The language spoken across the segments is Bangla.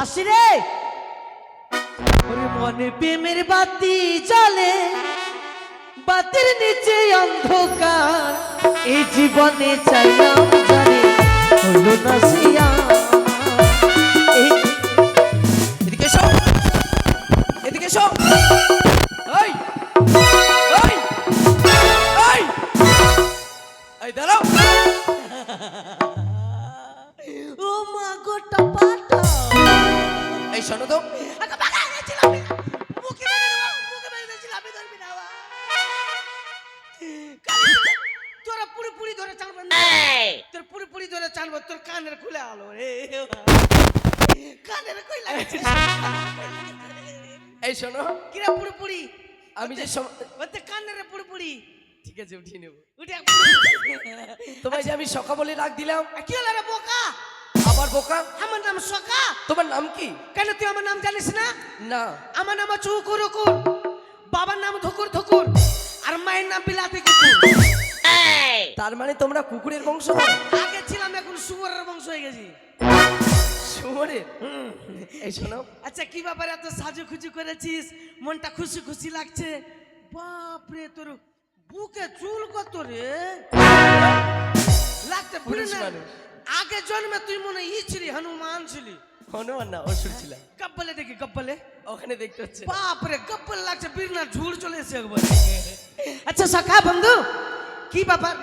আসি রে। ওরে মনে প্রেমের বাতি জ্বলে, বাতির নিচে অন্ধকার। এই জীবনে চাইলাম জানি, হলো না সিয়া ও মা গোটা পাটা এই শোনো তো। তোরা ধরে তোর ধরে চালবো তোর কানের খুলে আলো রে। কানের এই শোনো। কিরা আমি যে ওতে কানের পুরি পুরি ঠিক আছে উঠিয়ে নেব। উঠে তোমায় যে আমি সকা বলে ডাক দিলাম কি হলো রে বোকা? আবার বোকা? আমার নাম সকা তোমার নাম কি? কেন তুই আমার নাম জানিস না? না। আমার নাম হচ্ছে উকুর উকুর। বাবার নাম ধুকুর ধুকুর। আর মায়ের নাম বিলাতি কুকুর। তার মানে তোমরা কুকুরের বংশ আগে ছিলাম এখন শুয়োরের বংশ হয়ে গেছি। শুয়োরের? এই শোনো। আচ্ছা কি ব্যাপারে এত সাজু খুজু করেছিস? মনটা খুশি খুশি লাগছে। বাপ রে তোর বুকে চুল কত রে? লাগতে ভুলে না। আগে জন্মে তুই মনে ই ছিলি হনুমান ছিলি হনুমান না অসুর ছিলাম কব্বলে দেখি কব্বলে ওখানে দেখতে হচ্ছে বাপ রে কব্বল লাগছে বীরনা ঝুড় চলে এসে একবার আচ্ছা সখা বন্ধু কি ব্যাপার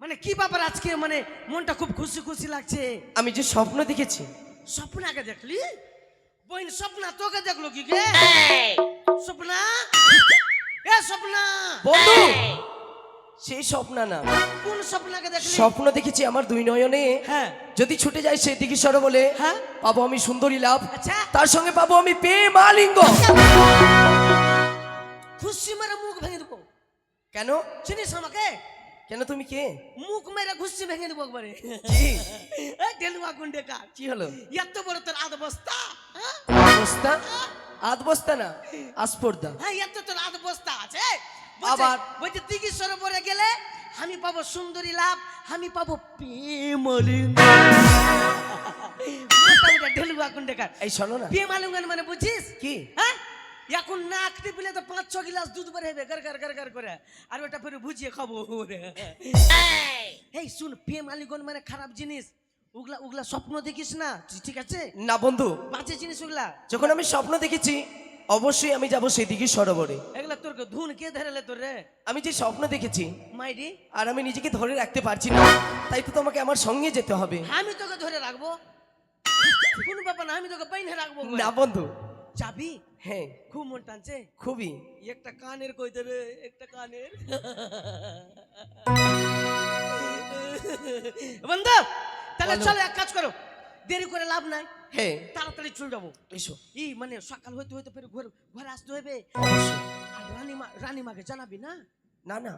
মানে কি ব্যাপার আজকে মানে মনটা খুব খুশি খুশি লাগছে আমি যে স্বপ্ন দেখেছি। স্বপ্ন আগে দেখলি বইন স্বপ্না তোকে দেখল কি গে স্বপ্না এ স্বপ্না বন্ধু সেই স্বপ্ন না। কোন স্বপ্নাকে দেখলি? স্বপ্ন দেখেছি আমার দুই নয়নে। হ্যাঁ। যদি ছুটে যায় সেই দিকে সর বলে। হ্যাঁ। পাবো আমি সুন্দরী লাভ। আচ্ছা। তার সঙ্গে পাবো আমি প্রেম আলিঙ্গ খুশি মেরে মুখ ভেঙে দেবো। কেন? চিনিস আমাকে? কেন তুমি কে? মুখ মেরে ঘুষি ভেঙে দেবো একবারে। কি? এ ডেলুয়া গুন্ডে কাজ কি হলো? এত বড় তোর আধ বস্তা হ্যাঁ? বস্তা আধ বস্তা না আসপর্দা হ্যাঁ এত তোর আধ বস্তা আছে। আবার? বলছে দিঘি সরোবরে গেলে আমি পাবো সুন্দরী লাভ আমি পাবো প্রেমলিঙ্গ। ঢেলুয়া গুন্ডে এই শোনো না। প্রেমালিঙ্গন মানে বুঝিস? কি? হ্যাঁ? এখন নাক টিপলে তো পাঁচ ছ গিলাস দুধ বের হবে গার গার গার গার করে। আর ওটা ফের বুঝিয়ে খাব। এই! শুন প্রেম আলিগন মানে খারাপ জিনিস। ওগুলা ওগুলা স্বপ্ন দেখিস না? ঠিক আছে? না বন্ধু। বাজে জিনিস ওগুলা। যখন আমি স্বপ্ন দেখেছি অবশ্যই আমি যাব সেই দিকে সরোবরে তোর ধুন কে ধরেলে তোর রে? আমি যে স্বপ্ন দেখেছি মাইডি আর আমি নিজেকে ধরে রাখতে পারছি না তাই তো তোমাকে আমার সঙ্গে যেতে হবে। আমি তোকে ধরে রাখব? কোন ব্যাপার না আমি তোকে পাইনে রাখব না বন্ধু। যাবি হ্যাঁ। খুব মন টানছে? খুবই। একটা কানের কই দেবে একটা কানের। বন্ধু তাহলে। চলো এক কাজ করো। দেরি করে লাভ নাই। হ্যাঁ। তাড়াতাড়ি চলে যাব। এসো। এই মানে সকাল হইতে হইতে ফের ঘর ঘরে আসতে হবে রানীমা রানীমাকে জানাবি না? না না।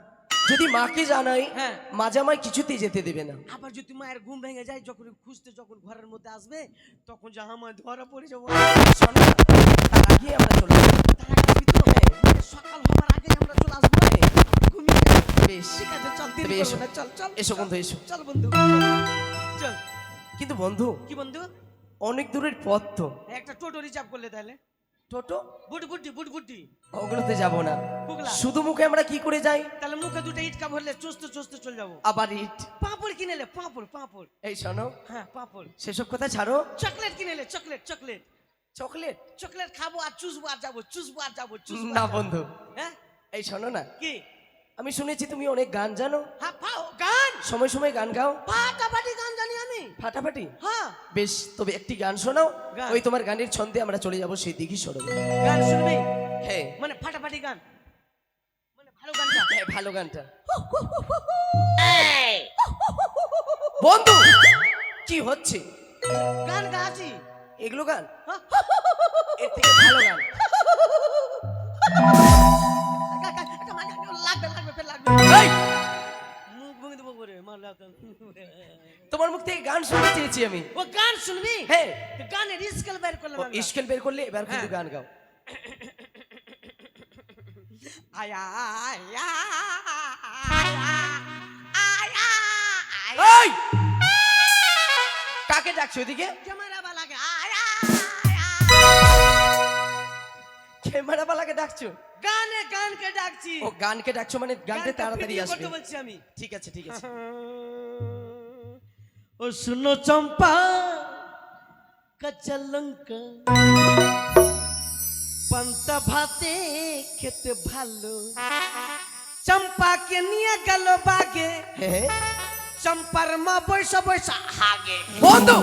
যদি মাকে জানাই হ্যাঁ। মাঝে আমায় কিছুতেই যেতে দেবে না। আবার যদি মায়ের ঘুম ভেঙে যায় যখন খুঁজতে যখন ঘরের মধ্যে আসবে তখন যা আমার ধরা পড়ে যাব। শোনো তার আগে আমরা চলে যাব। তার আগে তো? মানে সকাল হওয়ার আগে আমরা চলে আসব। ঘুমিয়ে বেশ। ঠিক আছে চল দেরি তবে এসো। না, চল চল এসো বন্ধু এসো। চল বন্ধু। চল। কিন্তু বন্ধু কি বন্ধু? অনেক দূরের পথ তো। একটা টোটো রিজার্ভ করলে তাহলে। টোটো? বুট বুটি বুট বুটি ওগুলোতে যাব না। শুধু মুখে আমরা কি করে যাই? তাহলে মুখে দুটো ইটকা ভরলে চুষতে চুষতে চলে যাব। আবার ইট। পাঁপড় কিনেলে পাঁপড় পাঁপড়। এই শোনো হ্যাঁ পাঁপড়। সেসব কথা ছাড়ো। চকলেট কিনেলে চকলেট চকলেট। চকলেট? চকলেট খাব আর চুষবো আর যাব চুষবো আর যাব চুষবো না বন্ধু। হ্যাঁ? এই শোনো না। কি? আমি শুনেছি তুমি অনেক গান জানো। হ্যাঁ পাও গান। সময় সময় গান গাও। জানি আমি ফাটাফাটি হ্যাঁ বেশ তবে একটি গান শোনাও। ওই তোমার গানের ছন্দে আমরা চলে যাব সেই দিঘি সরবে গান শুনবি হ্যাঁ মানে ফাটাফাটি গান মানে ভালো গানটা হ্যাঁ ভালো গানটা বন্ধু কি হচ্ছে গান গাছি এগুলো গান হ্যাঁ? এর থেকে ভালো গান লাগবে লাগবে লাগবে তোমার মুখ থেকে গান শুনতে চেয়েছি আমি। ও গান শুনবি? হ্যাঁ তো গানের স্কেল বের করলাম। স্কেল বের করলে এবার কিন্তু হ্যাঁ। গান গাও। আয়া আয়া আয়া আয়া কাকে ডাকছো ওদিকে ক্যামেরা হেমারাবালাকে ডাকছো? গানে গানকে ডাকছি। ও গানকে ডাকছো মানে গানটা তাড়াতাড়ি আসবে। করতে বলছি আমি। ঠিক আছে ঠিক আছে। ও শুনো চম্পা কাঁচা লঙ্কা। পান্তা ভাতে খেতে ভালো। চম্পাকে নিয়ে গেল বাগে। চম্পার মা বৈশা বৈশা হাগে। বন্ধু!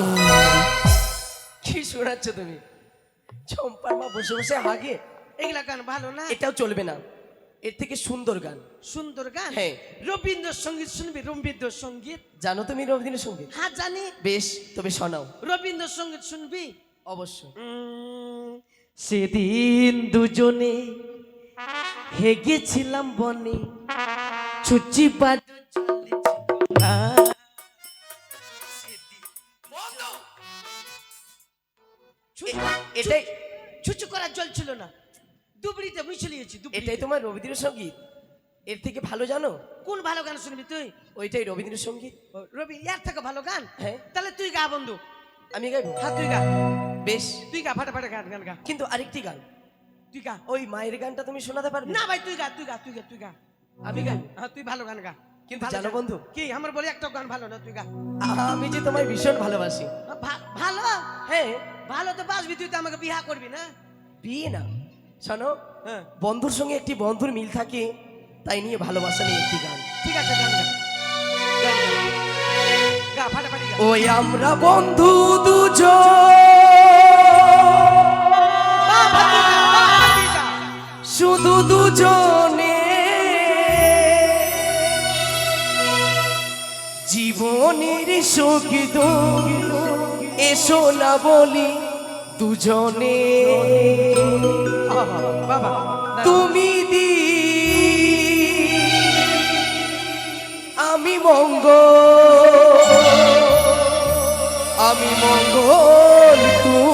কি শোনাচ্ছ তুমি? চম্পার মা বসে বসে হাগে। এগুলা গান ভালো না? এটাও চলবে না। এর থেকে সুন্দর গান। সুন্দর গান? হ্যাঁ। রবীন্দ্রসঙ্গীত শুনবি? রবীন্দ্রসঙ্গীত? জানো তুমি রবীন্দ্র সংগীত হ্যাঁ জানি। বেশ তবে শোনাও। রবীন্দ্রসঙ্গীত শুনবি? অবশ্যই। সেদিন দুজনে হেগেছিলাম বনে ছুচি বাজু এ- এটাই। ছুচু করার জল ছিল না। দুবড়িতে মুছলিয়েছি এটাই তোমার রবীন্দ্র সংগীত এর থেকে ভালো জানো? কোন ভালো গান শুনবি তুই? ওইটাই রবীন্দ্র সংগীত ও, রবি ইয়ার থেকে ভালো গান? হ্যাঁ। তাহলে তুই গা বন্ধু। আমি গাইবো? হ্যাঁ তুই গা। বেশ। তুই গা ফাটা ফাটা গান গান গা। কিন্তু আরেকটি গান। তুই গা। ওই মায়ের গানটা তুমি শোনাতে পারবে? না ভাই তুই গা তুই গা তুই গা তুই গা। আমি গাইবো হ্যাঁ তুই ভালো গান গা। কিন্তু জানো বন্ধু? কি আমার বলে একটা গান ভালো না তুই গা। আমি যে তোমায় ভীষণ ভালোবাসি। ভালো? হ্যাঁ। ভালো তো বাসবি তুই তো আমাকে বিহা করবি না? বিয়ে না। শোনো হ্যাঁ। বন্ধুর সঙ্গে একটি বন্ধুর মিল থাকে তাই নিয়ে ভালোবাসা নিয়ে একটি গান। ঠিক আছে গান ওই আমরা বন্ধু দুজন। শুধু দুজনে। জীবনের সংগীত এসো না বলি। দুজনে। তুমি দি আমি মঙ্গ আমি মঙ্গল তুমি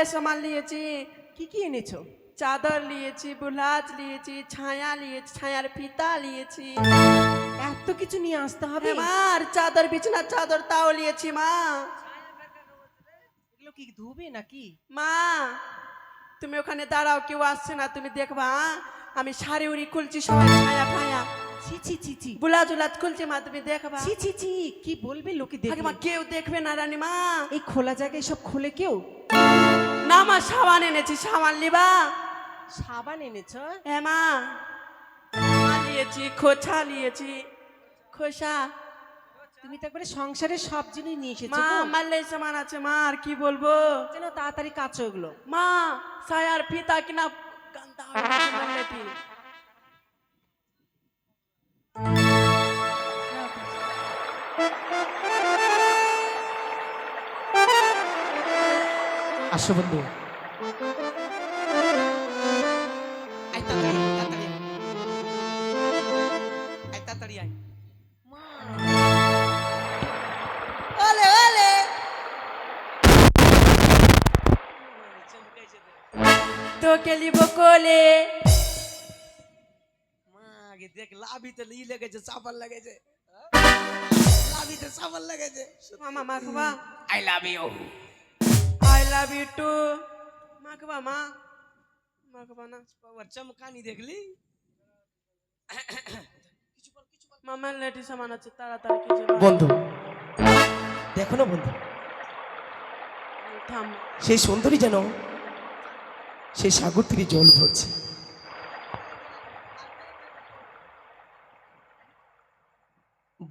মারলে সামাল নিয়েছি কি কি এনেছো? চাদর নিয়েছি বুলাজ নিয়েছি ছায়া নিয়েছি ছায়ার ফিতা নিয়েছি এত কিছু নিয়ে আসতে হবে মা আর চাদর বিছানার চাদর তাও নিয়েছি মা এগুলো কি ধুবে নাকি মা তুমি ওখানে দাঁড়াও কেউ আসছে না তুমি দেখবা? আমি শাড়ি উড়ি খুলছি সবাই ছায়া ফায়া ছি ছি ছি ছি বুলাজ উলাজ খুলছি মা তুমি দেখবা ছি ছি ছি কি বলবে লোকে দেখবে মা কেউ দেখবে না রানী মা এই খোলা জায়গায় সব খোলে কেউ? না মা সাবান এনেছি সাবান লিবা সাবান এনেছ? হ্যাঁ মা নিয়েছি খোসা নিয়েছি খোসা। তুমি তো একবারে সংসারের সব জিনিস নিয়ে এসেছ মা গো। মারলে সামান আছে মা আর কি বলব? যেন তাড়াতাড়ি কাচো এগুলো। মা সায়ার ফিতা কিনা কান্তা ওলে ওলে। তোকে লিব কোলে। আগে দেখ লাভিতে ই লেগেছে সাবান লেগেছে। লাভিতে সাবান লেগেছে। মামা মাখবা I love you. Love you too মাখবা মা মাখবা না বাবার চমকানি দেখলি মামার লেটি সামান আছে তাড়াতাড়ি কিছু মা। বন্ধু দেখো না বন্ধু থাম সেই সুন্দরী যেন সেই সাগর থেকে জল ভরছে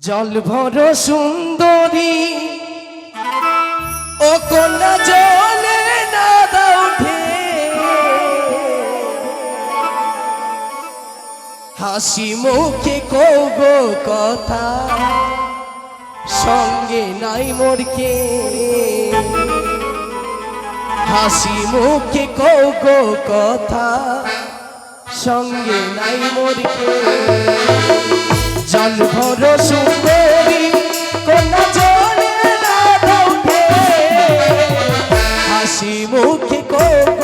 জল ভর সুন্দরী ও কন্যা জলে হাসি মুখে কৌগো কথা। সঙ্গে নাই মোরকে হাসি মুখে কৌগো কথা। সঙ্গে নাই মোরকে জল ভর সুন্দরী হাসি মুখে কৌগো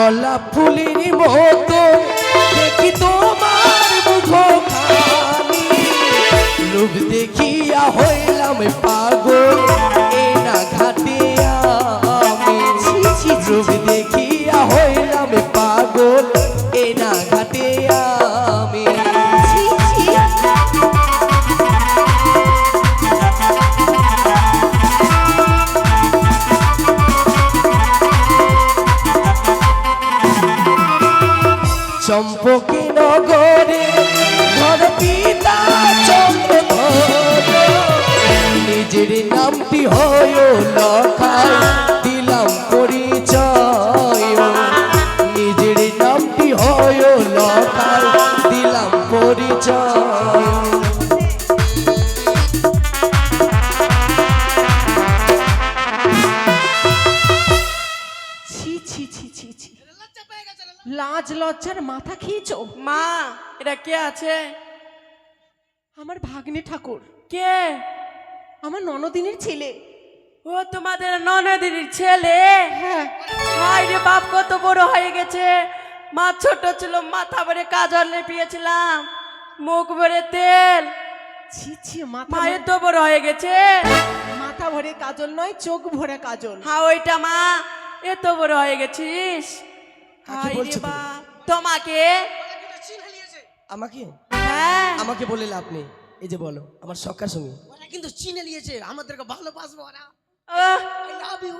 গোলাপ ফুলির মতো, দেখি তোমার মুখখানি। লোভ দেখিয়া হইলাম পাগল, এ না ঘাটে আমি। লোভ দেখিয়া হইলাম এটা কে আছে? আমার ভাগ্নে ঠাকুর। কে? আমার ননদিনের ছেলে। ও তোমাদের ননদের ছেলে? হ্যাঁ। রে বাপ কত বড় হয়ে গেছে। মা ছোট ছিল মাথা ভরে কাজল লেপিয়েছিলাম মুখ ভরে তেল। ছি ছি মাথা বড় হয়ে গেছে। মাথা ভরে কাজল নয় চোখ ভরে কাজল। হ্যাঁ ওইটা মা এত বড় হয়ে গেছিস। তোমাকে আমাকে? হ্যাঁ। আমাকে বলে লাভ নেই। এই যে বলো আমার সকার সঙ্গে। ওরা কিন্তু চিনে নিয়েছে আমাদেরকে ভালোবাসবো ওরা। আই লাভ ইউ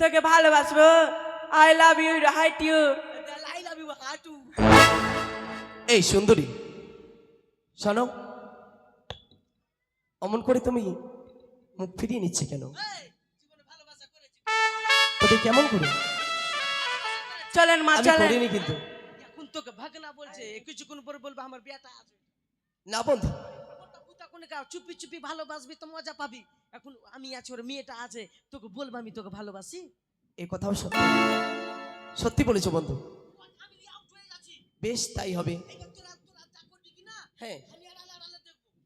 তোকে ভালোবাসবো। I love you hate you I love you হাটু এই সুন্দরী শোনো। অমন করে তুমি মুখ ফিরিয়ে নিচ্ছে কেন? তবে কেমন করে? চলেন মা চলেন। করিনি কিন্তু। তোকে ভাগনা বলছে কিছুক্ষণ পরে বলবে আমার বিয়েটা আছে না বন্ধু। চুপি চুপি ভালোবাসবি তো মজা পাবি। এখন আমি আছি ওর মেয়েটা আছে তোকে বলব আমি তোকে ভালোবাসি? এই কথাও সত্যি সত্যি বলেছ বন্ধু। বেশ তাই হবে। হ্যাঁ।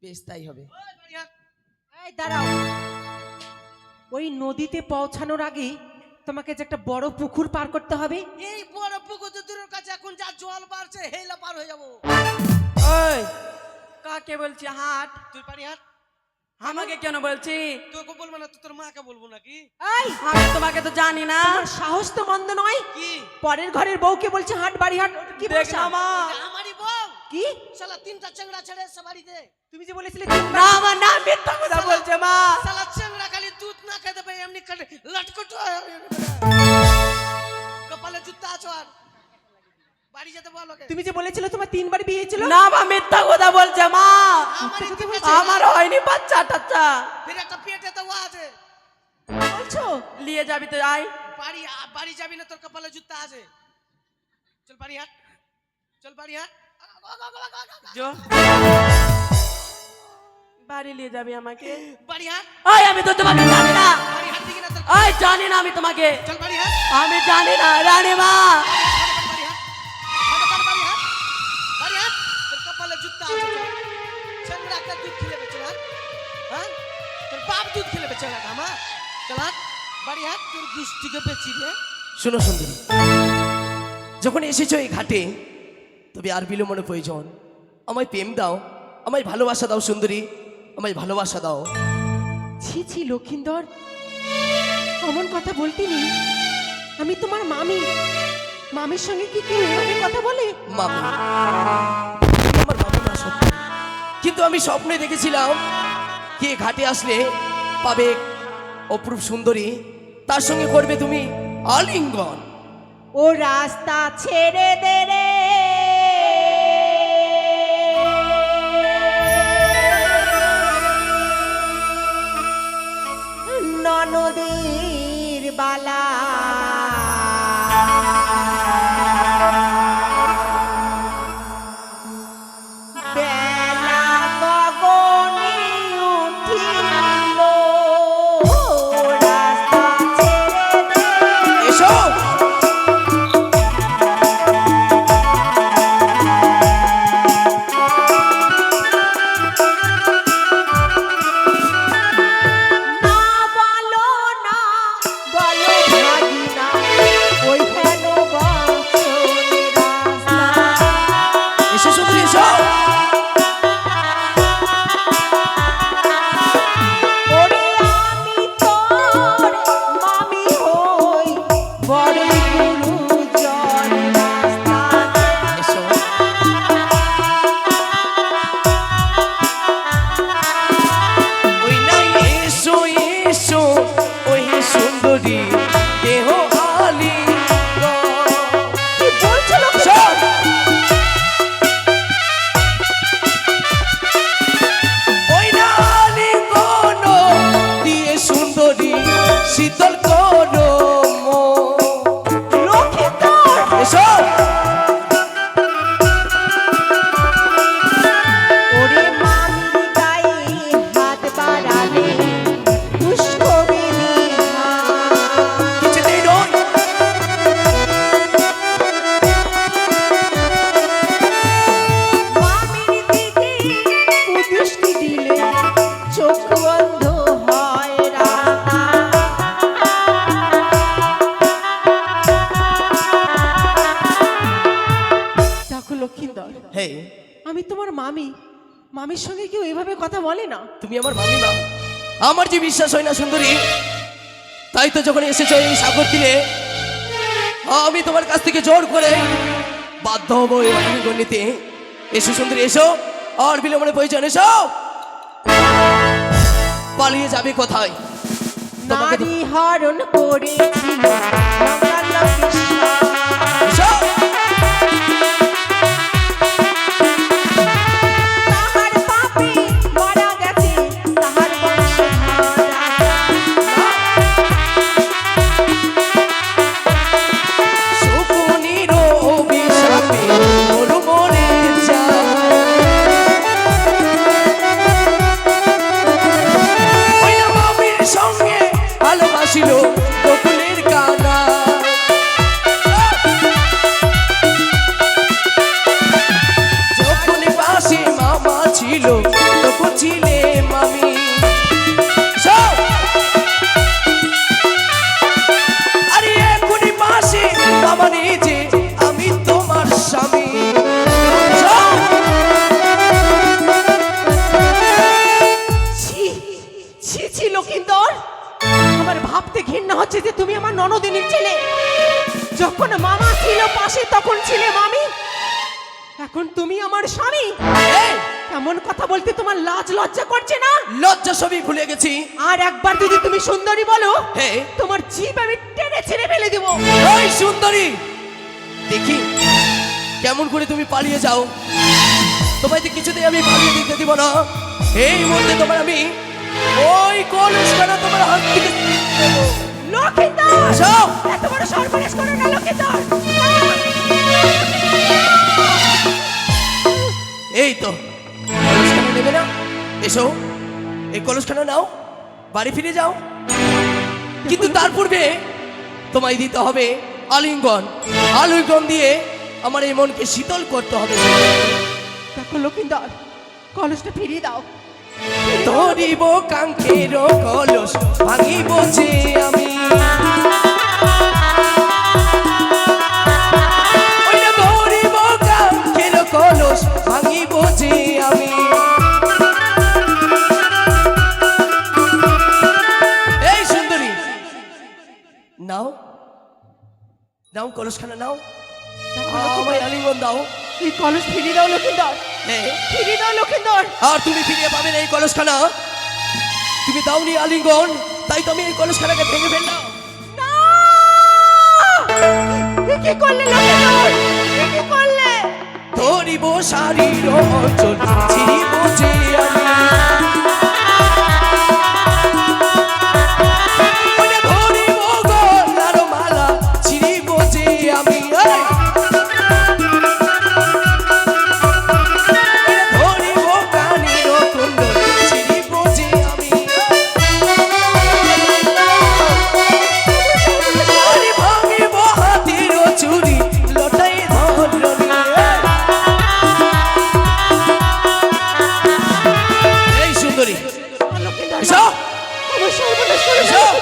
বেশ তাই হবে। দাঁড়াও। ওই নদীতে পৌঁছানোর আগে তোমাকে যে একটা বড় পুকুর পার করতে হবে? এই বড় পুকুর তো দূরের কাছে এখন যা জল বাড়ছে হেলা পার হয়ে যাব। ওই কাকে বলছি? হাট। তুই পারি হাট? আমাকে কেন বলছি? তোকে বলব না তো তোর মাকে বলব নাকি? এই আমি তোমাকে তো জানি না। সাহস তো মন্দ নয়। কি? পরের ঘরের বউকে বলছে হাট বাড়ি হাট কি ভাষা? মা। আমারই বউ? কি? শালা তিনটা চেংড়া ছেড়ে এসে বাড়িতে। তুমি যে বলেছিলে না আমার না মিথ্যা কথা বলছে মা। শালা চেংড়া খালি দুধ না খেতে পারে এমনি খালি লটকট কপালে জুতা আছো আর। বাড়ি যেতে বলো। তুমি যে বলেছিলে তোমার তিনবার বিয়ে ছিল? না মা মিথ্যা কথা বলছে মা। আমার হয়নি বাচ্চা টাচ্চা ফির একটা পেটে তো আছে। বলছো? নিয়ে যাবি তো আই বাড়ি বাড়ি যাবি না তোর কপালে জুতা আছে। চল বাড়ি হাট। চল বাড়ি হাট। যো। বাড়ি নিয়ে যাবি আমাকে? বাড়ি হাট আমি তো তোমাকে জানি না। বাড়ি হাট দিকে না তোর। আই জানি না আমি তোমাকে। চল বাড়ি হাট আমি জানি না রানী মা। যখন এসেছ এই ঘাটে তবে আর বিলম্বনে প্রয়োজন। আমায় প্রেম দাও আমায় ভালোবাসা দাও সুন্দরী আমায় ভালোবাসা দাও। ছি ছি লক্ষিন্দর অমন কথা বলতে নেই। আমি তোমার মামি। মামির সঙ্গে কি কেউ এভাবে কথা বলে? মামু। তুমি আমার মামু না সত্যি কিন্তু আমি স্বপ্নে দেখেছিলাম কে ঘাটে আসলে পাবে অপরূপ সুন্দরী। তার সঙ্গে করবে তুমি আলিঙ্গন। ও রাস্তা ছেড়ে দে রে। ননদীর বালা বেলা। তো এই সাগর তীরে আমি তোমার কাছ থেকে জোর করে বাধ্য হব এই গণিতে এসো সুন্দরী, এসো। আর বিলম্বনে প্রয়োজন, এসো। পালিয়ে যাবে কোথায়? নারী হরণ করেছিল ননদিনীর ছেলে। যখন মামা ছিল পাশে তখন ছিলে মামি। এখন তুমি আমার স্বামী। এমন কথা বলতে তোমার লাজ লজ্জা করছে না? লজ্জা সবই ভুলে গেছি। আর একবার যদি তুমি সুন্দরী বলো হে। তোমার জিভ আমি টেনে ছেড়ে ফেলে দেবো। ওই সুন্দরী! দেখি কেমন করে তুমি পালিয়ে যাও। তোমায় তো কিছুতেই আমি পালিয়ে দিতে দিব না। এই মুহূর্তে তোমার আমি ওই কলসখানা তোমার হাত থেকে। লক্ষিন্দর যাও এত বড় সর্বনাশ করো না লক্ষিন্দর এই তো। কলসখানা নেবে না? এসো। এই কলসখানা নাও। বাড়ি ফিরে যাও। কিন্তু তার পূর্বে তোমায় দিতে হবে আলিঙ্গন। আলিঙ্গন দিয়ে আমার এই মনকে শীতল করতে হবে। দেখো লক্ষিন্দর কলসটা ফিরিয়ে দাও। ধরিব কাঙ্কের কলস, ভাঙিব যে আমি। ধরিব কাঙ্কের কলস, ভাঙিব যে আমি। এই নাও কলসখানা নাও। আমায় আলিঙ্গন দাও। এই কলস ফিরিয়ে দাও লক্ষিন্দর। ফিরিয়ে দাও লক্ষিন্দর। আর তুমি ফিরিয়ে পাবে না এই কলসখানা। তুমি দাওনি আলিঙ্গন তাই তো আমি এই কলসখানাকে ভেঙে ফেললাম। কি করলে লক্ষিন্দর? কি করলে? ধরিব শাড়ির অঞ্চল ছিড়িব যে আমি।